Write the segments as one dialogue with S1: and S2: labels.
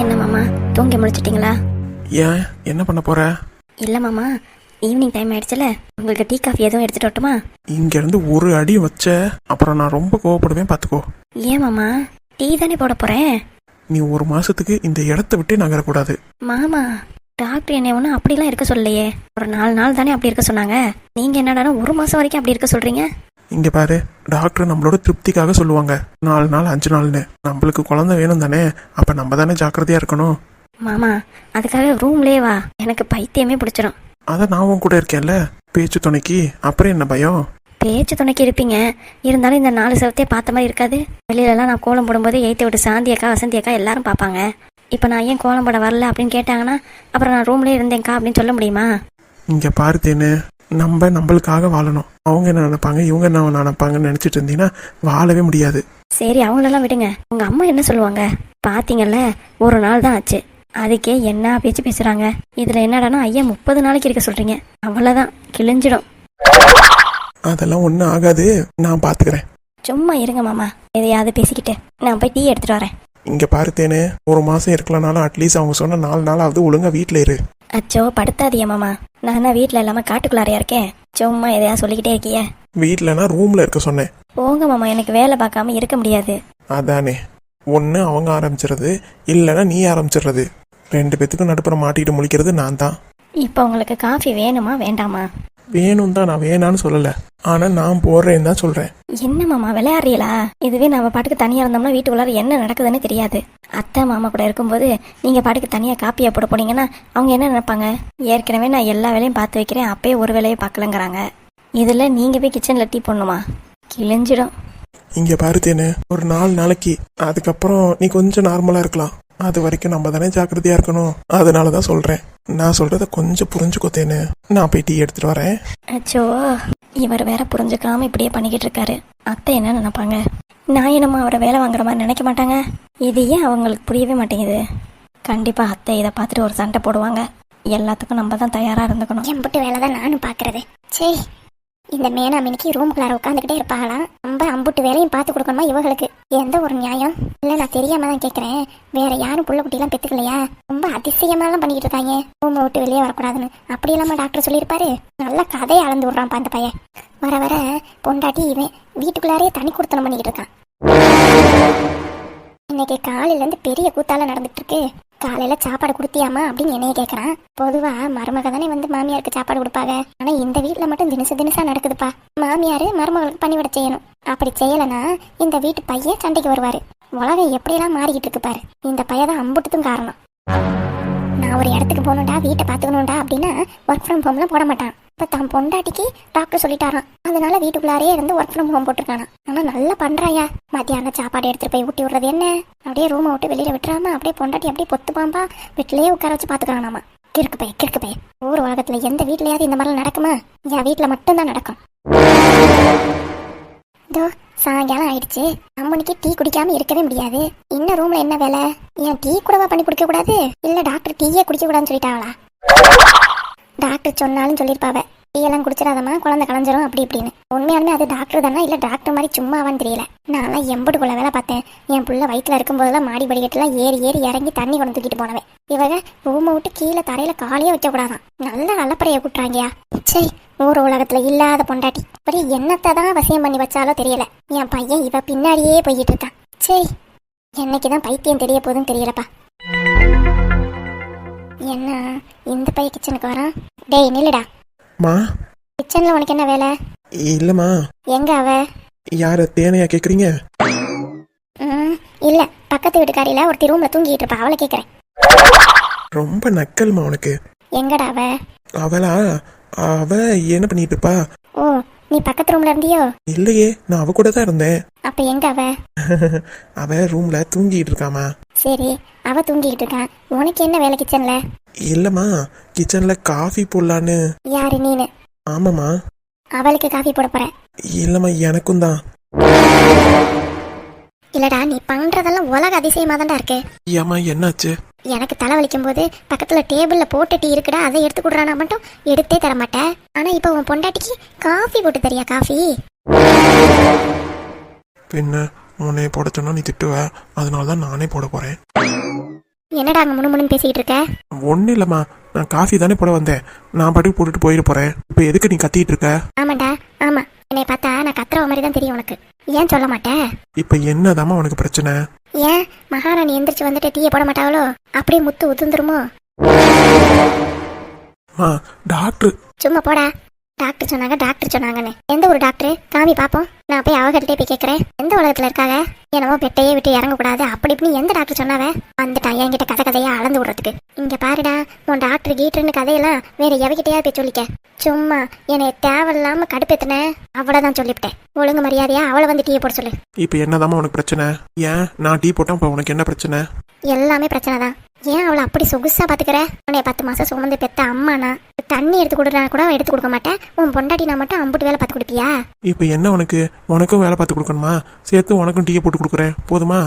S1: என்ன மாமா தூங்கி முடிச்சிட்டிங்களா
S2: ஏன்? என்ன பண்ண போற?
S1: இல்லை மாமா ஈவினிங் டைம் ஆயிடுச்சுல உங்களுக்கு டீ காஃபி எதுவும் எடுத்துட்டு வரட்டுமா?
S2: இங்க இருந்து ஒரு அடி வச்ச அப்புறம் நான் ரொம்ப கோவப்படுவேன் பாத்துக்கோ.
S1: ஏன் மாமா டீ தானே போட போகிறேன்
S2: நீ ஒரு மாசத்துக்கு இந்த இடத்த விட்டு நகரக்கூடாது.
S1: மாமா டாக்டர் என்னை ஒன்றும் அப்படிலாம் இருக்க சொல்லலையே. ஒரு நாலு நாள் தானே அப்படி இருக்க சொன்னாங்க. நீங்கள் என்னடானா ஒரு மாதம் வரைக்கும் அப்படி இருக்க சொல்கிறீங்க
S2: இங்க பாரு டாக்டர் நம்மளோட திருப்திக்காக சொல்லுவாங்க. நாலு நாள் அஞ்சு நாள்னு. நம்மளுக்கு குழந்தை வேணும் தானே. அப்ப நம்ம தானே ஜாக்கிரதையா இருக்கணும்.
S1: மாமா அதுக்காக ரூம்லேயே வா. எனக்கு பைத்தியமே பிடிச்சிரும்.
S2: அத நான் உன் கூட இருக்கேன்ல. பேச்சு துணைக்கு. அப்புறம் என்ன பயம்?
S1: பேச்சு துணைக்கு இருப்பீங்க. இருந்தாலும் இந்த நாலு செவத்தையே பார்த்த மாதிரி இருக்காது. வெளியிலலாம் நான் கோலம் போடும்போது எய்த்து விட்டு சாந்தி அக்கா வசந்தி அக்கா எல்லாரும் பார்ப்பாங்க. இப்போ நான் ஏன் கோலம் போட வரல அப்படின்னு கேட்டாங்கன்னா அப்புறம் நான் ரூம்லேயே இருந்தேன்க்கா அப்படின்னு சொல்ல முடியுமா?
S2: இங்க பாரு தேனு நம்ம நம்மளுக்காக வாழணும். அவங்க என்ன நினைப்பாங்க? இவங்க என்ன நினைப்பாங்கன்னு நினைச்சிட்டு இருந்தீங்கன்னா வாழவே முடியாது.
S1: சரி அவங்களெல்லாம் விடுங்க. உங்க அம்மா என்ன சொல்லுவாங்க? பாத்தீங்கல்ல ஒரு நாள் தான் ஆச்சு. அதுக்கே என்ன பேச்சு பேசுறாங்க? இதுல என்னடானா ஐயா முப்பது நாளைக்கு இருக்க சொல்றீங்க. அவ்வளவுதான். கிழிஞ்சிடும்.
S2: அதெல்லாம் ஒன்றும் ஆகாது. நான் பாத்துக்கிறேன்.
S1: சும்மா இருங்க மாமா. எதையாவது பேசிக்கிட்டு. நான் போய் டீ எடுத்துட்டு வரேன்.
S2: இங்க பாரு தேனு ஒரு மாசம் இருக்கலனாலும் அட்லீஸ்ட் அவங்க சொன்ன நாலு நாளாவது ஒழுங்கா வீட்ல இரு.
S1: அச்சோ படுத்தாதியா மாமா. நான் என்ன வீட்டில் இல்லாம காட்டுக்குள்ளாரையா இருக்கேன். சும்மா எதையா சொல்லிக்கிட்டே இருக்கியே?
S2: வீட்லனா ரூம்ல இருக்க சொன்னேன்.
S1: போங்க மாமா எனக்கு வேலை பார்க்காம இருக்க முடியாது.
S2: அதானே. ஒன்று அவங்க ஆரம்பிச்சிடுறது இல்லைன்னா நீ ஆரம்பிச்சிடுறது ரெண்டு பேத்துக்கும் நடுப்புற மாட்டிட்டு முழிக்கிறது நான் தான்.
S1: இப்போ உங்களுக்கு காஃபி வேணுமா வேண்டாமா?
S2: வேணும் தான் நான் வேணான்னு சொல்லலை. ஆனால் நான் போடுறேன்னு தான் சொல்கிறேன்
S1: என்ன மாமா விளையாடுறீங்களா இதுவே நம்ம பாட்டுக்கு தனியா இருந்தோம்னா வீட்டுக்குள்ளார என்ன நடக்குதுன்னு தெரியாது. அத்தை மாமா கூட இருக்கும்போது நீங்க பாட்டுக்கு தனியா காப்பியா போட போனீங்கன்னா அவங்க என்ன நினைப்பாங்க? ஏற்கனவே நான் எல்லா வேலையும் பார்த்து வைக்கிறேன் அப்பயே ஒரு வேலையை பார்க்கலங்கிறாங்க. இதுல நீங்க போய் கிச்சன்ல டீ போடணுமா? கிழிஞ்சிடும்.
S2: இங்கே பாருத்தேனு ஒரு நாலு நாளைக்கு. அதுக்கப்புறம் நீ கொஞ்சம் நார்மலாக இருக்கலாம். அது வரைக்கும் நம்ம தானே ஜாக்கிரதையாக இருக்கணும். அதனால தான் சொல்கிறேன் நான் சொல்கிறத கொஞ்சம் புரிஞ்சுக்கோத்தேனு நான் போய் டீ எடுத்துகிட்டு வரேன்.
S1: அச்சோ இவர் வேற புரிஞ்சுக்காம இப்படியே பண்ணிக்கிட்டு இருக்காரு. அத்தை என்ன நினைப்பாங்க? நான் என்னம்மா அவரை வேலை வாங்குற மாதிரி நினைக்க மாட்டாங்க? இது ஏன் அவங்களுக்கு புரியவே மாட்டேங்குது? கண்டிப்பா அத்தை இதை பார்த்துட்டு ஒரு சண்டை போடுவாங்க. எல்லாத்துக்கும் நம்ம தான் தயாரா இருந்துக்கணும்.
S3: எம்புட்டு வேலை தான் நானும் பார்க்கறது. சரி இந்த மேனா மினிக்கு ரூம்குள்ளார உட்காந்துக்கிட்டே இருப்பாங்களாம் ரொம்ப அம்புட்டு வேலையும் பார்த்து கொடுக்கணுமா இவங்களுக்கு? எந்த ஒரு நியாயம்? இல்லை நான் தெரியாம தான் கேட்குறேன். வேற யாரும் புள்ள குட்டிலாம் பெத்துக்கலையா? ரொம்ப அதிசயமாலாம் பண்ணிக்கிட்டு இருக்காங்க. ரூமை விட்டு வெளியே வரக்கூடாதுன்னு. அப்படி இல்லாம டாக்டர் சொல்லியிருப்பாரு. நல்ல கதையை அளந்து விடுறான்ப்பா அந்த பையன். வர வர பொண்டாட்டி இவன் வீட்டுக்குள்ளாரே தனி கொடுத்தனம் பண்ணிக்கிட்டு இருக்கான். இன்னைக்கு காலையில இருந்து பெரிய கூத்தால நடந்துட்டு இருக்கு. காலையில சாப்பாடு கொடுத்தியாமா அப்படின்னு என்னைய கேக்குறான். பொதுவா மருமக தானே வந்து மாமியாருக்கு சாப்பாடு கொடுப்பாங்க. ஆனா இந்த வீட்ல மட்டும் தினசு தினசா நடக்குதுப்பா. மாமியாரு மருமகளுக்கு பணிவிட செய்யணும். அப்படி செய்யலைன்னா இந்த வீட்டு பையன் சண்டைக்கு வருவாரு. உலகம் எப்படியெல்லாம் மாறிக்கிட்டு இருக்கு பாரு. இந்த பையன் தான் அம்புட்டதும் காரணம். நான் ஒரு இடத்துக்கு போகணும்டா வீட்டை பாத்துக்கணும்டா அப்படின்னா ஒர்க் ஃப்ரம் ஹோம்லாம் போட மாட்டான். இப்போ தான் பொண்டாட்டிக்கு டாக்டர் சொல்லிட்டாராம். அதனால வீட்டுக்குள்ளாரே இருந்து ஒர்க் ஃப்ரம் ஹோம் போட்டிருக்கானா ஆனால் நல்லா பண்ணுறாயா மத்தியானம் சாப்பாடு எடுத்துட்டு போய் ஊட்டி விடுறது என்ன? அப்படியே ரூமை விட்டு வெளியில் விட்டுறாம அப்படியே பொண்டாட்டி அப்படியே பொத்து பாம்பா வீட்டிலேயே உட்கார வச்சு பார்த்துக்கிறானாமா கிறுக்கு பைய கிறுக்கு பைய. ஊர் உலகத்தில் எந்த வீட்லையாவது இந்த மாதிரிலாம் நடக்குமா? என் வீட்டில் மட்டும்தான் நடக்கும். இதோ சாயங்காலம் ஆயிடுச்சு. அம்மனுக்கு டீ குடிக்காம இருக்கவே முடியாது. இன்னும் ரூம்ல என்ன வேலை? ஏன் டீ கூடவா பண்ணி குடிக்க கூடாது இல்ல டாக்டர் டீயே குடிக்க கூடாதுன்னு சொல்லிட்டாங்களா? டாக்டர் சொன்னாலும் சொல்லியிருப்பாவ டீயெல்லாம் குடிச்சிடாதம்மா குழந்தை கலைஞ்சிரும் அப்படி இப்படின்னு. உண்மையாலுமே அது டாக்டர் தானே இல்லை டாக்டர் மாதிரி சும்மாவான்னு தெரியல. நான்லாம் எம்படுக்குள்ள வேலை பார்த்தேன். என் புள்ள வயிற்றுல இருக்கும்போதெல்லாம் மாடி படிக்கட்டுலாம் ஏறி ஏறி இறங்கி தண்ணி கொண்டு தூக்கிட்டு போனவன். இவங்க ரூமை விட்டு கீழே தரையில காலையே வைக்கக்கூடாதான் நல்லா நல்ல அலப்பறைய கூட்டுறாங்கயா. சரி ஊர் உலகத்துல இல்லாத பொண்டாட்டி. அப்படி என்னத்தை தான் வசியம் பண்ணி வச்சாலோ தெரியல. என் பையன் இவ பின்னாடியே போய்கிட்டு இருக்கான். சரி என்னைக்கு தான் பைத்தியம் தெரிய போகுதுன்னு தெரியலப்பா. என்ன? இந்த பையன் கிச்சனுக்கு வரான். டேய் நில்லுடா.
S2: மா?
S3: கிச்சன்ல உனக்கு என்ன வேலை?
S2: இல்லைம்மா.
S3: எங்க அவ?
S2: யாரை தேனையா கேட்குறீங்க
S3: ம், இல்ல. பக்கத்து வீட்டுக்காரியில ஒருத்தி ரூம்ல தூங்கிட்டு இருப்பா. அவளை கேக்குறேன்.
S2: ரொம்ப நக்கல்மா உனக்கு.
S3: எங்கடா அவ?
S2: அவளா? அவ என்ன பண்ணிட்டு இருப்பா?
S3: ஓ நீ பக்கத்து ரூம்ல இருந்தியோ?
S2: இல்லையே நான் அவ கூட தான் இருந்தேன்.
S3: அப்ப எங்க அவ?
S2: அவ ரூம்ல தூங்கிட்டு இருக்காமா?
S3: சரி அவ தூங்கிட்டு இருக்கான் உனக்கு என்ன வேலை கிச்சன்ல
S2: இல்லம்மா கிச்சன்ல காஃபி போடலான்னு.
S3: யாரு நீனு?
S2: ஆமாம்மா.
S3: அவளுக்கு காஃபி போட போற.
S2: இல்லம்மா எனக்கும் தான்.
S3: இல்லடா நீ பண்றதெல்லாம் உலக அதிசயமா தான்டா இருக்கு.
S2: ஏம்மா என்னாச்சு?
S3: எனக்கு தலைவலிக்கும் போது பக்கத்துல டேபிள்ல போட்ட டீ இருக்குடா அதை எடுத்து கொடுறானா மட்டும் எடுத்தே தர மாட்டேன் ஆனா இப்போ உன் பொண்டாட்டிக்கு காஃபி போட்டு தரியா காஃபி?
S2: பின்ன உன்னை போட சொன்னா நீ திட்டுவ. அதனால தான் நானே போட போறேன்.
S3: என்னடா அங்க முணுமுணுன்னு பேசிக்கிட்டு இருக்க?
S2: ஒன்றும் இல்லைம்மா. நான் காஃபி தானே போட வந்தேன். நான் பாட்டுக்கு போட்டுட்டு போயிட போறேன். இப்போ எதுக்கு நீ கத்திட்டு இருக்க?
S3: ஆமாண்டா ஆமா. என்னை பார்த்தா நான் கத்துறவ மாதிரி தான் தெரியும் உனக்கு. ஏன் சொல்ல மாட்டேன்
S2: இப்போ என்னதாம்மா உனக்கு பிரச்சனை?
S3: ஏன்? மகாராணி எந்திரிச்சு வந்துட்டு டீயை போட மாட்டாங்களோ? அப்படியே முத்து உதுந்துருமோ
S2: அம்மா டாக்டர்.
S3: சும்மா போடா. டாக்டர் சொன்னாங்க டாக்டர் சொன்னாங்கன்னு. எந்த ஒரு டாக்டர்? காமி பாப்போம். நான் போய் அவகிட்டே போய் கேட்கறேன் எந்த உலகத்துல இருக்காங்க? என்னமோ பெட்டையே விட்டு இறங்கக்கூடாது. அப்படி இப்படின்னு எந்த டாக்டர் சொன்னாவ? வந்துட்டான் என்கிட்ட கதை கதையா அளந்து விடுறதுக்கு. இங்க பாருடா உன் டாக்டர் கீட்டர்னு கதையெல்லாம் வேற எவகிட்டயா போய் சொல்லிக்க. சும்மா என்னை தேவையில்லாம கடுப்பேத்தின. அவ்வளவுதான் சொல்லிவிட்டேன். ஒழுங்கு மரியாதையா அவளை வந்து டீயை போட சொல்லு.
S2: இப்போ என்னதாம்மா உனக்கு பிரச்சனை? ஏன்? நான் டீ இப்போ உனக்கு என்ன பிரச்சனை?
S3: எல்லாமே பிரச்சனை தான் ஏன் அவளை அப்படி சொகுசா பாத்துக்கிற? உன்னை பத்து மாசம் சுமந்து பெத்த அம்மானா? தண்ணி எடுத்து கொடுறா கூட எடுத்து கொடுக்க மாட்டேன் உன் பொண்டாட்டி நான் மட்டும் அம்புட்டு வேலை பார்த்து கொடுப்பியா?
S2: இப்போ என்ன உனக்கு? உனக்கும் வேலை பார்த்து கொடுக்கணுமா? சேர்த்து உனக்கும் டீயை போட்டு கொடுக்குறேன் போதுமா?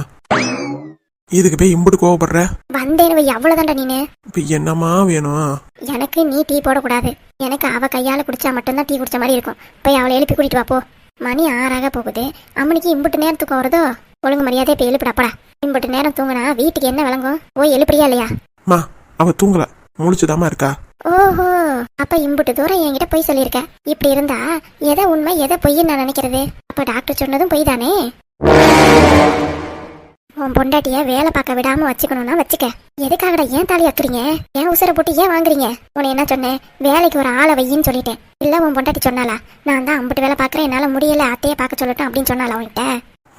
S2: இதுக்கு போய் இம்புட்டு கோவப்படுற?
S3: வந்தேன்னு வை அவ்வளவுதான்டா நீனு?
S2: இப்போ என்னம்மா வேணும்?
S3: எனக்கு நீ டீ போடக்கூடாது. எனக்கு அவ கையால குடிச்சா மட்டும்தான் டீ குடிச்ச மாதிரி இருக்கும். போய் அவளை எழுப்பி கூட்டிட்டு வா போ. மணி ஆறாக போகுது. அம்மனிக்கு இம்புட்டு நேரம் தூக்கம் வருதோ ஒழுங்கு மரியாதையை போய் எழுப்பிடாப்படா இம்புட்டு நேரம் தூங்குனா வீட்டுக்கு என்ன விளங்கும்? போய் எழுப்புறியா இல்லையா?
S2: மா அவ தூங்கல. முழிச்சுதாம்மா இருக்கா?
S3: ஓஹோ அப்ப இம்புட்டு தூரம் என்கிட்ட பொய் சொல்லியிருக்க. இப்படி இருந்தா எதை உண்மை எதை பொய்ன்னு நான் நினைக்கிறது? அப்ப டாக்டர் சொன்னதும் பொய் தானே உன் பொண்டாட்டிய வேலை பார்க்க விடாம வச்சுக்கணும்னா வச்சுக்க. எதுக்காகடா ஏன் தாலி அத்துறீங்க? ஏன் உசுரை போட்டு ஏன் வாங்குறீங்க? உன்னை என்ன சொன்னேன்? வேலைக்கு ஒரு ஆளை வையின்னு சொல்லிட்டேன். இல்ல உன் பொண்டாட்டி சொன்னாலா நான் தான் அம்புட்டு வேலை பார்க்கறேன் என்னால முடியல அத்தையே பார்க்க சொல்லட்டும் அப்படின்னு சொன்னாலா உன்கிட்ட?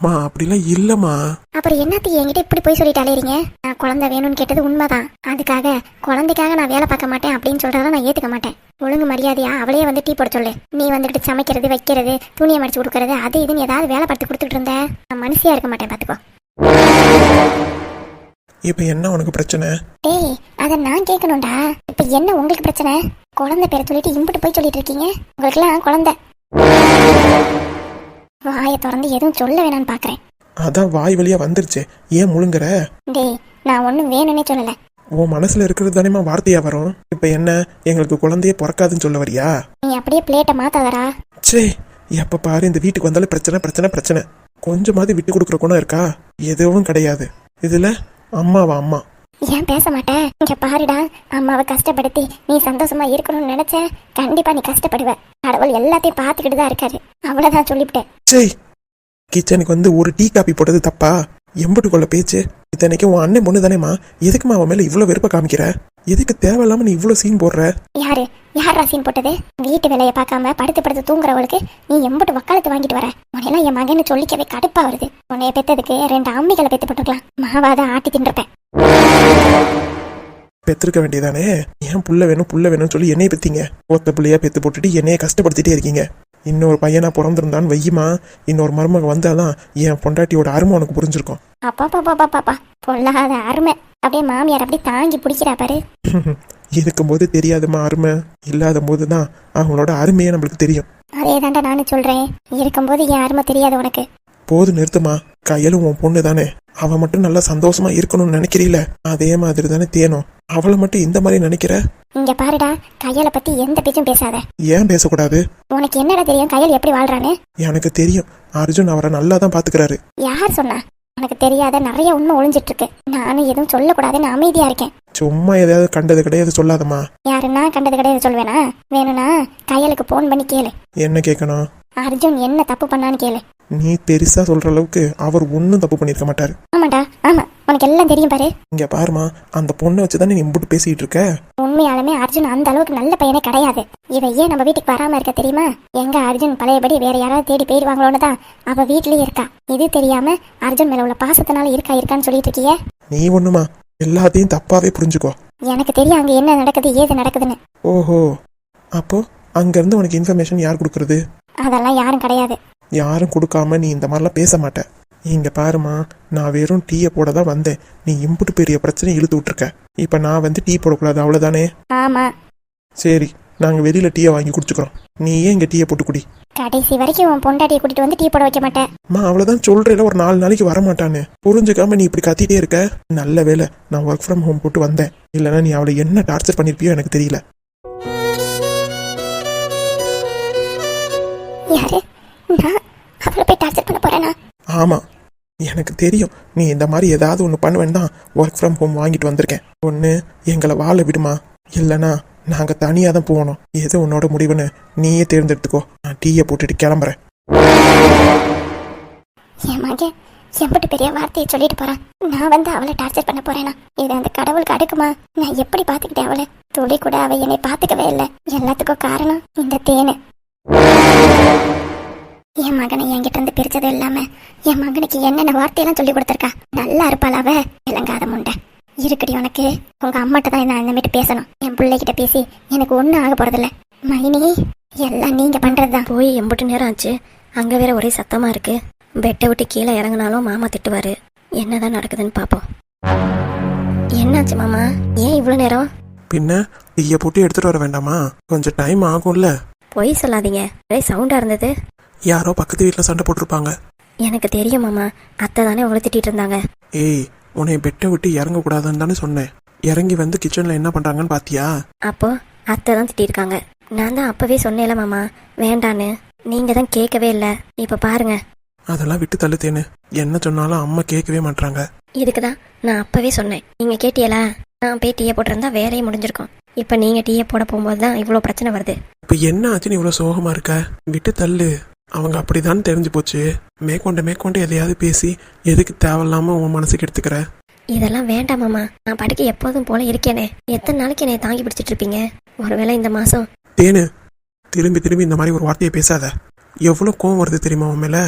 S2: மா அப்படிலாம் இல்லைம்மா.
S3: அப்புறம் என்னத்துக்கு என்கிட்ட இப்படி போய் சொல்லிட்டு அலையறீங்க? நான் குழந்தை வேணும்னு கேட்டது உண்மைதான். அதுக்காக குழந்தைக்காக நான் வேலை பார்க்க மாட்டேன் அப்படின்னு சொல்றத நான் ஏத்துக்க மாட்டேன். ஒழுங்கு மரியாதையா அவளையே வந்து டீ போட சொல்லு. நீ வந்துட்டு சமைக்கிறது வைக்கிறது துணியை மடிச்சு கொடுக்கறது அது இதுன்னு ஏதாவது வேலை பார்த்து கொடுத்துட்டு இருந்த. நான் மனுஷியா இருக்க மாட்டேன் பாத்துக்கோ.
S2: இப்போ என்ன உனக்கு பிரச்சனை?
S3: டேய் அதை நான் கேட்கணும்டா. இப்ப என்ன உங்களுக்கு பிரச்சனை? குழந்தை பேரை சொல்லிட்டு இம்புட்டு போய் சொல்லிட்டு இருக்கீங்க? உங்களுக்குலாம் குழந்தை. வாயை திறந்து எதுவும் சொல்ல வேணாம்னு பாக்குறேன்.
S2: அதான் வாய் வழியா வந்துருச்சு. ஏன் முழுங்குற?
S3: டேய் நான் ஒன்றும் வேணும்னே சொல்லல.
S2: உன் மனசுல இருக்கிறது தானேமா வார்த்தையா வரும்? இப்போ என்ன? எங்களுக்கு குழந்தையே பிறக்காதுன்னு சொல்ல வரியா?
S3: நீ அப்படியே பிளேட்டை மாத்தாதடா.
S2: சே எப்ப பாரு இந்த வீட்டுக்கு வந்தாலும் பிரச்சனை பிரச்சனை பிரச்சனை. கொஞ்சமாவது விட்டு கொடுக்குற குணம் இருக்கா? எதுவும் கிடையாது. இதுல அம்மாவா அம்மா?
S3: ஏன் பேச மாட்டேன்? இங்க பாருடா அம்மாவை கஷ்டப்படுத்தி நீ சந்தோஷமா இருக்கணும்னு நினைச்ச கண்டிப்பா நீ கஷ்டப்படுவ. கடவுள் எல்லாத்தையும் பார்த்துக்கிட்டு தான் இருக்காரு. அவ்வளவுதான் சொல்லிவிட்டேன்.
S2: சே கிச்சனுக்கு வந்து ஒரு டீ காப்பி போட்டது தப்பா? எம்பட்டு கொள்ள பேச்சு. இத்தனைக்கும் உன் அண்ணன் பொண்ணு தானேமா எதுக்குமா அவன் மேல இவ்வளவு வெறுப்ப காமிக்கிற? எதுக்கு தேவையில்லாம நீ இவ்வளவு சீன் போடுற?
S3: யாரு? யார் ராசின்னு போட்டது? வீட்டு வேலையை பார்க்காம படுத்து படுத்து தூங்குறவளுக்கு நீ எம்பட்டு வக்காலத்து வாங்கிட்டு வர. உன்னையெல்லாம் என் மகன்னு சொல்லிக்கவே கடுப்பா வருது. உன்னைய பெத்ததுக்கு ரெண்டு அம்மிகளை பெத்து போட்டுக்கலாம் மாவாத ஆட்டி தின்றுப்பேன்.
S2: பெத்திருக்க வேண்டியதானே? ஏன் புள்ள வேணும் புள்ள வேணும்னு சொல்லி என்னைய பெத்தீங்க? ஒத்த புள்ளையா பெத்து போட்டுட்டு என்னைய கஷ்டப்படுத்திட்டே இருக்கீங்க. இன்னொரு பையனா பிறந்திருந்தான்னு வையுமா? இன்னொரு மருமக வந்தாதான் என் பொண்டாட்டியோட அருமை உனக்கு புரிஞ்சிருக்கும்.
S3: அப்பா பாப்பா பாப்பா பொல்லாத அருமை. அப்படியே மாமியார் அப்படியே தாங்கி பிடிக்கிறா பாரு.
S2: இருக்கும்போது தெரியாதுமா அருமை. இல்லாத போது தான் அவங்களோட அருமையே நம்மளுக்கு தெரியும்.
S3: அதே தாண்டா நானும் சொல்றேன். இருக்கும்போது என் அருமை தெரியாது உனக்கு.
S2: போது நிறுத்துமா கையலும் உன் பொண்ணு தானே அவ மட்டும் நல்லா சந்தோஷமா இருக்கணும்னு நினைக்கிறீல அதே மாதிரி தானே தேனும் அவளை மட்டும் இந்த மாதிரி நினைக்கிற?
S3: இங்க பாருடா கையால பத்தி எந்த பேச்சும் பேசாத.
S2: ஏன் பேசக்கூடாது?
S3: உனக்கு என்னடா தெரியும் கையல் எப்படி வாழ்றான்னு?
S2: எனக்கு தெரியும். அர்ஜுன் அவரை நல்லா தான் பாத்துக்கிறாரு.
S3: யார் சொன்னா? உனக்கு தெரியாத நிறைய உண்மை ஒளிஞ்சிட்டு இருக்கு நானும் எதுவும் சொல்லக்கூடாதுன்னு அமைதியா இருக்கேன்.
S2: சும்மா எதையாவது கண்டது கிடையாது சொல்லாதம்மா.
S3: யாருன்னா கண்டது கிடையாது சொல்வேனா? வேணும்னா கையலுக்கு போன் பண்ணி கேளு.
S2: என்ன கேட்கணும்
S3: அர்ஜுன் என்ன தப்பு பண்ணான்னு கேளு.
S2: நீ பெருசா சொல்ற அளவுக்கு அவர் ஒன்றும் தப்பு பண்ணியிருக்க மாட்டாரு.
S3: ஆமாடா ஆமா. உனக்கு எல்லாம் தெரியும் பாரு.
S2: இங்க பாருமா அந்த பொண்ணை வச்சு தானே நீ இம்புட்டு பேசிட்டு இருக்க?
S3: உண்மையாலுமே அர்ஜுன் அந்த அளவுக்கு நல்ல பையனே கிடையாது. இவ ஏன் நம்ம வீட்டுக்கு வராம இருக்க தெரியுமா? எங்க அர்ஜுன் பழையபடி வேற யாராவது தேடி போயிடுவாங்களோன்னு தான் அவ வீட்லயே இருக்கா. இது தெரியாம அர்ஜுன் மேல உள்ள பாசத்தினால இருக்கா இருக்கான்னு சொல்லிட்டு இருக்கியே?
S2: நீ ஒண்ணுமா எல்லாத்தையும் தப்பாவே புரிஞ்சுக்கோ.
S3: எனக்கு தெரியும் அங்க என்ன நடக்குது ஏது நடக்குதுன்னு.
S2: ஓஹோ. அப்போ அங்க இருந்து உனக்கு இன்ஃபர்மேஷன் யார் கொடுக்கறது?
S3: அதெல்லாம் யாரும் கிடையாது.
S2: யாரும் கொடுக்காம நீ இந்த மாதிரிலாம் பேச மாட்ட. இங்க பாருமா நான் வெறும் டீயை போட தான் வந்தேன். நீ இம்புட்டு பெரிய பிரச்சனை இழுத்து விட்டுருக்க. இப்ப நான் வந்து டீ போடக்கூடாது அவ்வளவுதானே?
S3: ஆமா.
S2: சரி நாங்கள் வெளியில் டீயை வாங்கி குடிச்சுக்கிறோம். நீயே இங்கே டீயை போட்டு குடி?
S3: கடைசி வரைக்கும் உன் பொண்டாட்டியை கூட்டிட்டு வந்து டீ போட வைக்க மாட்டேன்.
S2: அம்மா அவ்வளோதான் சொல்கிறேல ஒரு நாலு நாளைக்கு வர மாட்டான்னு. புரிஞ்சுக்காம நீ இப்படி கத்திட்டே இருக்க. நல்ல வேலை நான் ஒர்க் ஃப்ரம் ஹோம் போட்டு வந்தேன். இல்லைன்னா நீ அவளை என்ன டார்ச்சர் பண்ணிருப்பியோ எனக்கு தெரியல.
S3: யாரு? நான் அவளை போய் டார்ச்சர் பண்ண போறேனா?
S2: ஆமாம் எனக்கு தெரியும். நீ இந்த மாதிரி ஏதாவது ஒன்று பண்ணுவேன் தான் ஒர்க் ஃப்ரம் ஹோம் வாங்கிட்டு வந்திருக்கேன். ஒன்று எங்களை வாழ விடுமா? இல்லைனா நாங்கள் தனியாக தான் போகணும். எது உன்னோட முடிவுன்னு நீயே தேர்ந்தெடுத்துக்கோ. நான் டீயை போட்டுட்டு கிளம்புறேன்.
S3: என் மகன் எம்பிட்டு பெரிய வார்த்தையை சொல்லிட்டு போறான். நான் வந்து அவளை டார்ச்சர் பண்ண போறேனா? இது அந்த கடவுளுக்கு அடுக்குமா? நான் எப்படி பாத்துக்கிட்டேன் அவளை? துளி கூட அவ என்னை பாத்துக்கவே இல்லை. எல்லாத்துக்கும் காரணம் இந்த தேனு. என் மகனை என்கிட்ட இருந்து பிரிச்சது இல்லாம என் மகனுக்கு என்னென்ன வார்த்தையெல்லாம் சொல்லி கொடுத்துருக்கா? நல்லா இருப்பாள் அவ? விளங்காத முண்டை. இருக்குடி உனக்கு. உங்க அம்மாட்ட தான் நான் இந்த மாதிரி பேசணும். என் பிள்ளைகிட்ட பேசி எனக்கு ஒன்றும் ஆக போறதில்ல. மைனி எல்லாம் நீங்க பண்றதுதான்.
S1: போய் எம்புட்டு நேரம் ஆச்சு. அங்கே வேற ஒரே சத்தமாக இருக்கு. பெட்டை விட்டு கீழே இறங்குனாலும் மாமா திட்டுவாரு. என்னதான் நடக்குதுன்னு பார்ப்போம் என்னாச்சு மாமா? ஏன் இவ்வளோ நேரம்?
S2: பின்ன டீயை போட்டு எடுத்துகிட்டு வர வேண்டாமா? கொஞ்சம் டைம் ஆகும்ல.
S1: பொய் சொல்லாதீங்க. ஒரே சவுண்டாக இருந்தது.
S2: யாரோ பக்கத்து வீட்டில் சண்டை போட்டிருப்பாங்க.
S1: எனக்கு தெரியும் மாமா. அத்தை தானே உங்களை திட்டிட்டு இருந்தாங்க.
S2: ஏய் உன்னை பெட்டை விட்டு இறங்கக்கூடாதுன்னு தானே சொன்னேன். இறங்கி வந்து கிச்சனில் என்ன பண்ணுறாங்கன்னு பார்த்தியா
S1: அப்போ அத்தை தான் திட்டிருக்காங்க. நான் தான் அப்பவே சொன்னேன்ல மாமா. வேண்டான்னு. நீங்க தான் கேட்கவே இல்லை. இப்போ பாருங்க.
S2: அதெல்லாம் விட்டு தள்ளுத்தேன்னு. என்ன சொன்னாலும் அம்மா கேட்கவே மாட்றாங்க.
S1: இதுக்கு தான் நான் அப்பவே சொன்னேன். நீங்க கேட்டியலா? நான் போய் டீயை போட்டிருந்தா வேலையை முடிஞ்சிருக்கும். இப்போ நீங்க டீயை போட போகும்போது தான் இவ்வளோ பிரச்சனை வருது.
S2: இப்போ என்ன ஆச்சுன்னு இவ்வளோ சோகமா இருக்க? விட்டு தள்ளு. அவங்க அப்படிதான் தெரிஞ்சு போச்சு. மேற்கொண்டு மேற்கொண்டு எதையாவது பேசி எதுக்கு தேவையில்லாம உன் மனசுக்கு எடுத்துக்கிற
S1: இதெல்லாம் வேண்டாம் மாமா. நான் படுக்க எப்போதும் போல இருக்கேனே. எத்தனை நாளைக்கு என்னை தாங்கி பிடிச்சிட்டு இருப்பீங்க? ஒருவேளை இந்த மாசம்
S2: தேனு திரும்பி திரும்பி இந்த மாதிரி ஒரு வார்த்தையை பேசாத. எவ்வளோ கோவம் வருது தெரியுமா உன் மேல?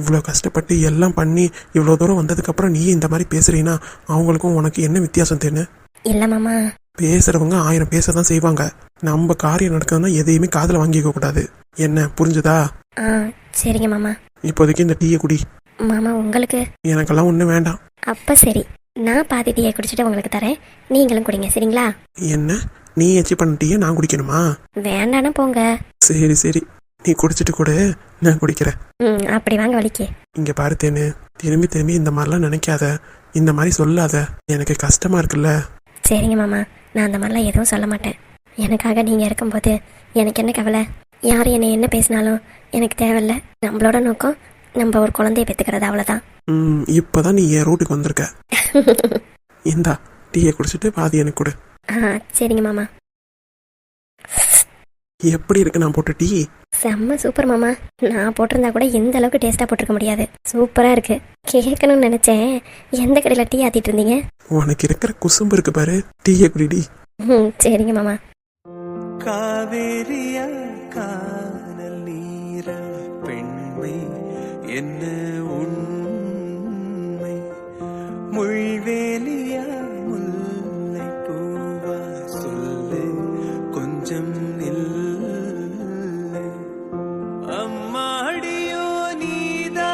S2: இவ்வளோ கஷ்டப்பட்டு எல்லாம் பண்ணி இவ்வளோ தூரம் வந்ததுக்கப்புறம் நீ இந்த மாதிரி பேசுறீன்னா அவங்களுக்கும் உனக்கு என்ன வித்தியாசம் தேனு?
S1: இல்ல மாமா.
S2: பேசுறவங்க ஆயிரம் பேச தான் செய்வாங்க. நம்ம காரியம் நடக்குதுன்னா எதையுமே காதில் வாங்கிக்க கூடாது. என்ன புரிஞ்சுதா?
S1: ஆ சரிங்க மாமா.
S2: இப்போதைக்கு இந்த டீயை குடி.
S1: மாமா உங்களுக்கு?
S2: எனக்கெல்லாம் ஒன்றும் வேண்டாம்.
S1: அப்ப சரி. நான் பாதி டீயை குடிச்சிட்டு உங்களுக்கு தரேன். நீங்களும் குடிங்க சரிங்களா?
S2: என்ன? நீ எச்சி பண்ண டீயை நான் குடிக்கணுமா?
S1: வேண்டானா போங்க.
S2: சரி சரி. நீ குடிச்சிட்டு கூட. நான் குடிக்கிறேன்.
S1: ம் அப்படி வாங்க வலிக்கு
S2: இங்க பாரு தேனு. திரும்பி திரும்பி இந்த மாதிரிலாம் நினைக்காத. இந்த மாதிரி சொல்லாத. எனக்கு கஷ்டமா இருக்குல்ல.
S1: சரிங்க மாமா. நான் அந்த மாதிரிலாம் எதுவும் சொல்ல மாட்டேன். எனக்காக நீங்கள் இருக்கும்போது எனக்கு என்ன கவலை? யார் என்னை என்ன பேசினாலும் எனக்கு தேவையில்ல. நம்மளோட நோக்கம் நம்ம ஒரு குழந்தைய பெற்றுக்கிறது அவ்வளோதான்
S2: இப்போதான் நீ என் ரூட்டுக்கு வந்திருக்க? இந்தா டீயை குடிச்சிட்டு பாதி எனக்கு கொடு.
S1: ஆ சரிங்க மாமா.
S2: எப்படி இருக்கு நான் போட்ட டீ?
S1: செம்ம சூப்பர் மாமா. நான் போட்டிருந்தா கூட எந்த அளவுக்கு டேஸ்ட்டாக போட்டிருக்க முடியாது. சூப்பராக இருக்கு. கேட்கணும்னு நினச்சேன். எந்த கடையில் டீ ஆற்றிட்டு இருந்தீங்க?
S2: உனக்கு இருக்கிற குசும்பு இருக்கு பாரு. டீயை குடிடி.
S1: ம் சரிங்க மாமா.
S4: காவேரிய கானல் நீர பெண்மை என்ன உண்மை? முள்வேலியா முல்லை பூவா சொல்லு கொஞ்சம் நில்லை அம்மாடியோ நீதா.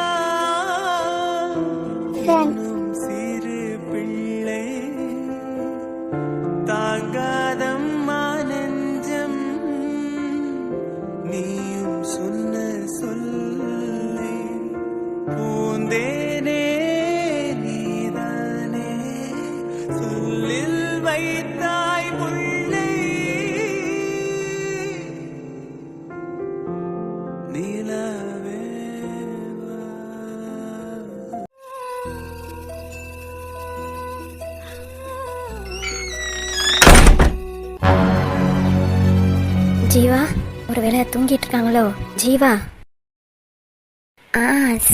S1: ஜீவா ஒருவேளை தூங்கிட்டு இருக்காங்களோ ஜீவா. ஆ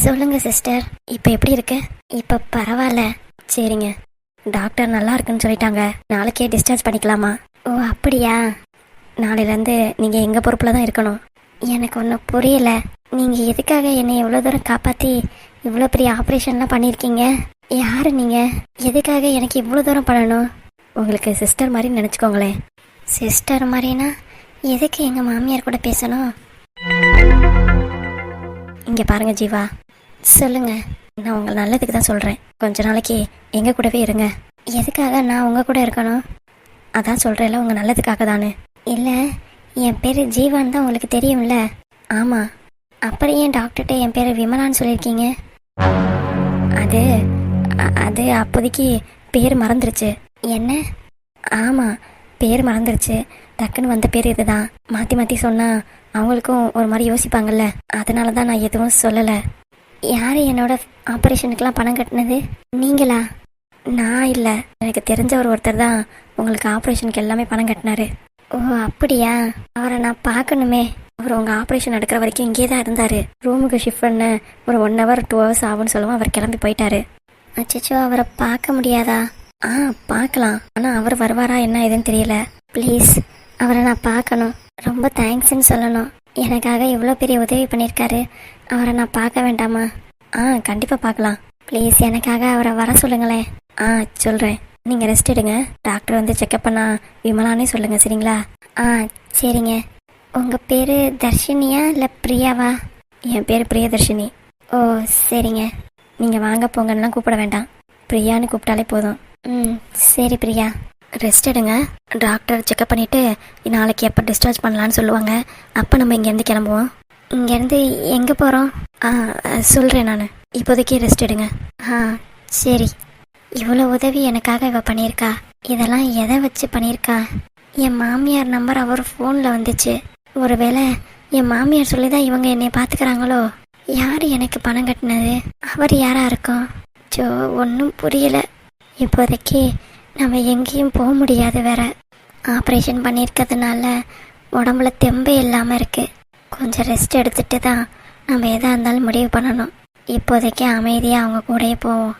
S1: சொல்லுங்க சிஸ்டர். இப்போ எப்படி இருக்கு? இப்போ பரவாயில்ல சரிங்க. டாக்டர் நல்லா இருக்குன்னு சொல்லிட்டாங்க. நாளைக்கே டிஸ்சார்ஜ் பண்ணிக்கலாமா? ஓ அப்படியா? நாளையிலேருந்து நீங்கள் எங்கள் பொறுப்பில் தான் இருக்கணும். எனக்கு ஒன்றும் புரியல. நீங்கள் எதுக்காக என்னை எவ்வளோ தூரம் காப்பாற்றி இவ்வளோ பெரிய ஆப்ரேஷன்லாம் பண்ணியிருக்கீங்க? யார் நீங்கள் எதுக்காக எனக்கு இவ்வளோ தூரம் பண்ணணும்? உங்களுக்கு சிஸ்டர் மாதிரி நினச்சிக்கோங்களேன். சிஸ்டர் மாதிரினா எதுக்கு எங்கள் மாமியார் கூட பேசணும்? இங்கே பாருங்க ஜீவா. சொல்லுங்க. நான் உங்கள் நல்லதுக்கு தான் சொல்கிறேன் கொஞ்ச நாளைக்கு எங்கள் கூடவே இருங்க. எதுக்காக நான் உங்கள் கூட இருக்கணும்? அதான் சொல்கிறேன்ல உங்கள் நல்லதுக்காக தானே. இல்லை என் பேர் ஜீவான் தான் உங்களுக்கு தெரியும்ல? ஆமாம் அப்புறம் ஏன் டாக்டர்கிட்ட என் பேர் விமலான்னு சொல்லியிருக்கீங்க? அது அது அப்போதைக்கு பேர் மறந்துருச்சு. என்ன? ஆமாம் பேர் மறந்துருச்சு. டக்குன்னு வந்த பேர் இதுதான். மாற்றி மாற்றி சொன்னால் அவங்களுக்கும் ஒரு மாதிரி யோசிப்பாங்கல்ல. அதனால தான் நான் எதுவும் சொல்லலை. யார் என்னோட ஆப்ரேஷனுக்கெலாம் பணம் கட்டினது? நீங்களா? நான் இல்லை. எனக்கு தெரிஞ்சவர் ஒருத்தர் தான் உங்களுக்கு ஆப்ரேஷனுக்கு எல்லாமே பணம் கட்டினாரு. ஓ அப்படியா? அவரை நான் பார்க்கணுமே. அவர் உங்கள் ஆப்ரேஷன் நடக்கிற வரைக்கும் இங்கே தான் இருந்தார். ரூமுக்கு ஷிஃப்ட் பண்ண ஒரு ஒன் ஹவர் டூ ஹவர்ஸ் ஆகும்னு சொல்லவும். அவர் கிளம்பி போயிட்டாரு. அச்சோ அவரை பார்க்க முடியாதா? ஆ பார்க்கலாம். ஆனால் அவர் வருவாரா என்ன ஏதுன்னு தெரியல. ப்ளீஸ் அவரை நான் பார்க்கணும். ரொம்ப தேங்க்ஸ்ன்னு சொல்லணும். எனக்காக இவ்வளோ பெரிய உதவி பண்ணியிருக்காரு. அவரை நான் பார்க்க வேண்டாமா? ஆ கண்டிப்பாக பார்க்கலாம். ப்ளீஸ் எனக்காக அவரை வர சொல்லுங்களேன். ஆ சொல்கிறேன் நீங்கள் ரெஸ்ட் எடுங்க. டாக்டர் வந்து செக்அப் பண்ணா விமலானே சொல்லுங்கள் சரிங்களா? ஆ சரிங்க. உங்கள் பேர் தர்ஷினியா இல்லை பிரியாவா? என் பேர் பிரியதர்ஷினி. ஓ சரிங்க. நீங்கள் வாங்க போங்கன்னுலாம் கூப்பிட வேண்டாம். பிரியான்னு கூப்பிட்டாலே போதும். ம் சரி பிரியா. ரெஸ்ட் எடுங்க. டாக்டர் செக்அப் பண்ணிவிட்டு நாளைக்கு எப்போ டிஸ்சார்ஜ் பண்ணலான்னு சொல்லுவாங்க. அப்போ நம்ம இங்கேருந்து கிளம்புவோம். இங்கேருந்து எங்கே போகிறோம் ஆ சொல்கிறேன் நான். இப்போதைக்கு ரெஸ்ட் எடுங்க. ஆ சரி. இவ்வளோ உதவி எனக்காக இவள் பண்ணியிருக்கா. இதெல்லாம் எதை வச்சு பண்ணியிருக்கா? என் மாமியார் நம்பர் அவர் ஃபோனில் வந்துச்சு. ஒருவேளை என் மாமியார் சொல்லி தான் இவங்க என்னை பார்த்துக்கிறாங்களோ யார் எனக்கு பணம் கட்டினது? அவர் யாராக இருக்கும்? ஜோ ஒன்றும் புரியலை. இப்போதைக்கு நம்ம எங்கேயும் போக முடியாது வேற. ஆப்ரேஷன் பண்ணியிருக்கிறதுனால உடம்புல தெம்பே இல்லாமல் இருக்கு. கொஞ்சம் ரெஸ்ட் எடுத்துட்டு தான் நம்ம எதாக இருந்தாலும் முடிவு பண்ணணும். இப்போதைக்கு அமைதியாக அவங்க கூடயே போவோம்.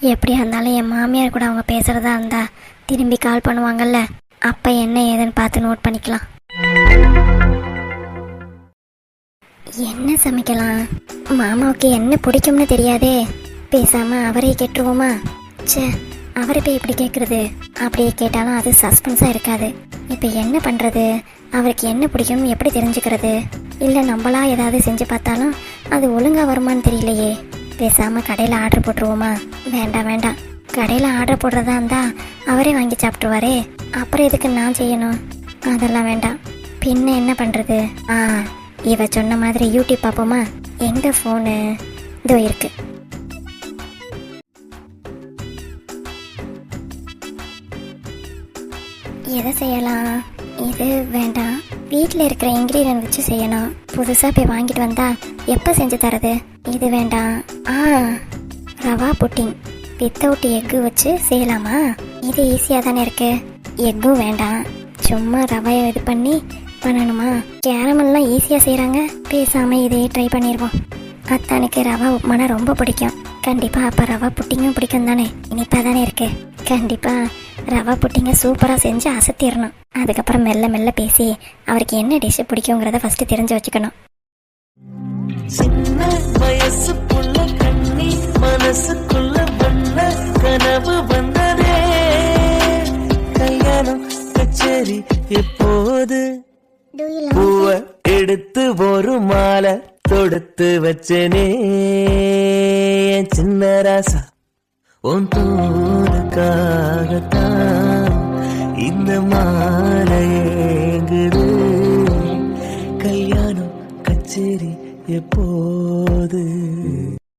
S1: எப்படியா இருந்தாலும் என் மாமியார் கூட அவங்க பேசுகிறதா இருந்தா திரும்பி கால் பண்ணுவாங்கல்ல. அப்போ என்ன ஏதுன்னு பார்த்து நோட் பண்ணிக்கலாம். என்ன சமைக்கலாம்? மாமாவுக்கு என்ன பிடிக்கும்னு தெரியாதே. பேசாமல் அவரே கெட்டுருவோமா? ச்சே அவர் இப்போ இப்படி கேட்குறது அப்படியே கேட்டாலும் அது சஸ்பென்ஸாக இருக்காது. இப்போ என்ன பண்ணுறது அவருக்கு என்ன பிடிக்கும்னு எப்படி தெரிஞ்சுக்கிறது? இல்லை நம்மளா ஏதாவது செஞ்சு பார்த்தாலும் அது ஒழுங்காக வருமான்னு தெரியலையே. பேசாமல் கடையில் ஆர்டர் போட்டுருவோமா? வேண்டாம் வேண்டாம். கடையில் ஆர்டர் போடுறதா இருந்தால் அவரே வாங்கி சாப்பிட்ருவாரே அப்புறம் எதுக்கு நான் செய்யணும்? அதெல்லாம் வேண்டாம். பின்ன என்ன பண்ணுறது ஆ இவ சொன்ன மாதிரி யூடியூப் பார்ப்போமா? எங்கே ஃபோனு இதோ இருக்குது எதை செய்யலாம்? இது வேண்டாம். வீட்டில் இருக்கிற இன்க்ரீடியன்ட் வச்சு செய்யணும். புதுசாக போய் வாங்கிட்டு வந்தா எப்போ செஞ்சு தரது? இது வேண்டாம். ஆ ரவா புட்டிங். வித்தவுட் எக்கு வச்சு செய்யலாமா? இது ஈஸியாக தானே இருக்கு. எக்கும் வேண்டாம். சும்மா ரவையை இது பண்ணி பண்ணணுமா? கேரமெல்லாம் ஈஸியாக செய்கிறாங்க பேசாமல் இதையே ட்ரை பண்ணிடுவோம். அத்தானுக்கு ரவா உப்புமானா ரொம்ப பிடிக்கும். கண்டிப்பாக அப்போ ரவா புட்டிங்கும் பிடிக்கும் தானே இனிப்பாக தானே இருக்குது கண்டிப்பாக ரவா புட்டிங்க சூப்பராக செஞ்சு அசத்திடணும் அதுக்கப்புறம் மெல்ல மெல்ல பேசி அவருக்கு என்ன டிஷ்ஷு பிடிக்குங்கிறத ஃபஸ்ட்டு தெரிஞ்சு வச்சுக்கணும்.
S5: சின்ன வயசுக்குள்ள கண்ணி மனசுக்குள்ள வண்ண கனவு வந்ததே. கல்யாணம் கச்சேரி எப்போது? பூவ எடுத்து ஒரு மாலை தொடுத்து வச்சனே. சின்ன ராசா உன் தோலுக்காகத்தான் இந்த மாலை ஏங்குது. கல்யாணம் கச்சேரி எப்போது?